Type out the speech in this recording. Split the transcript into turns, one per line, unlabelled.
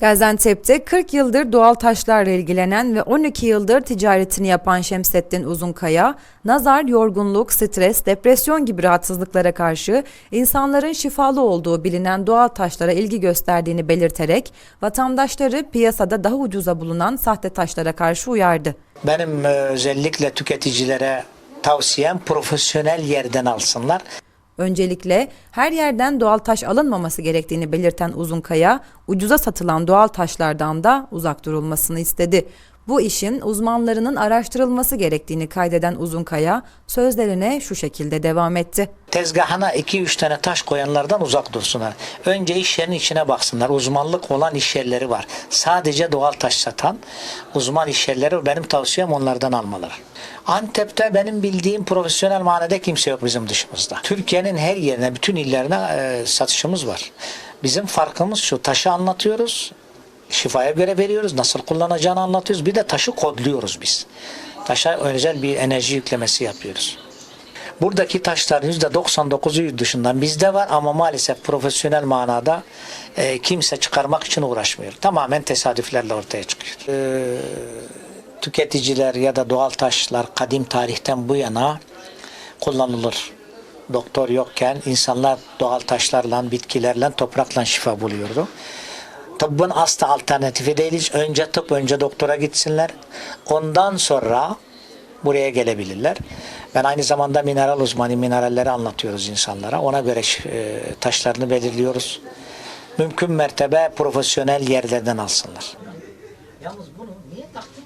Gaziantep'te 40 yıldır doğal taşlarla ilgilenen ve 12 yıldır ticaretini yapan Şemsettin Uzunkaya, nazar, yorgunluk, stres, depresyon gibi rahatsızlıklara karşı insanların şifalı olduğu bilinen doğal taşlara ilgi gösterdiğini belirterek vatandaşları piyasada daha ucuza bulunan sahte taşlara karşı uyardı.
Benim e, özellikle tüketicilere tavsiyem profesyonel yerden alsınlar.
Öncelikle her yerden doğal taş alınmaması gerektiğini belirten Uzunkaya, ucuza satılan doğal taşlardan da uzak durulmasını istedi. Bu işin uzmanlarının araştırılması gerektiğini kaydeden Uzunkaya, sözlerine şu şekilde devam etti.
Tezgahına 2-3 tane taş koyanlardan uzak dursunlar. Önce iş yerinin içine baksınlar. Uzmanlık olan iş yerleri var. Sadece doğal taş satan uzman iş yerleri benim tavsiyem onlardan almaları. Antep'te benim bildiğim profesyonel manada kimse yok bizim dışımızda. Türkiye'nin her yerine, bütün illerine e, satışımız var. Bizim farkımız şu, taşı anlatıyoruz, şifaya göre veriyoruz, nasıl kullanacağını anlatıyoruz. Bir de taşı kodluyoruz biz. Taşa özel bir enerji yüklemesi yapıyoruz. Buradaki taşların %99'u yurt dışından bizde var ama maalesef profesyonel manada e, kimse çıkarmak için uğraşmıyor. Tamamen tesadüflerle ortaya çıkıyor. E, tüketiciler ya da doğal taşlar kadim tarihten bu yana kullanılır. Doktor yokken insanlar doğal taşlarla, bitkilerle, toprakla şifa buluyordu. Tıbbın asla alternatifi değiliz. Önce tıp, önce doktora gitsinler. Ondan sonra buraya gelebilirler. Ben aynı zamanda mineral uzmanı, mineralleri anlatıyoruz insanlara. Ona göre e, taşlarını belirliyoruz. Mümkün mertebe profesyonel yerlerden alsınlar. Yalnız bunu niye taktın?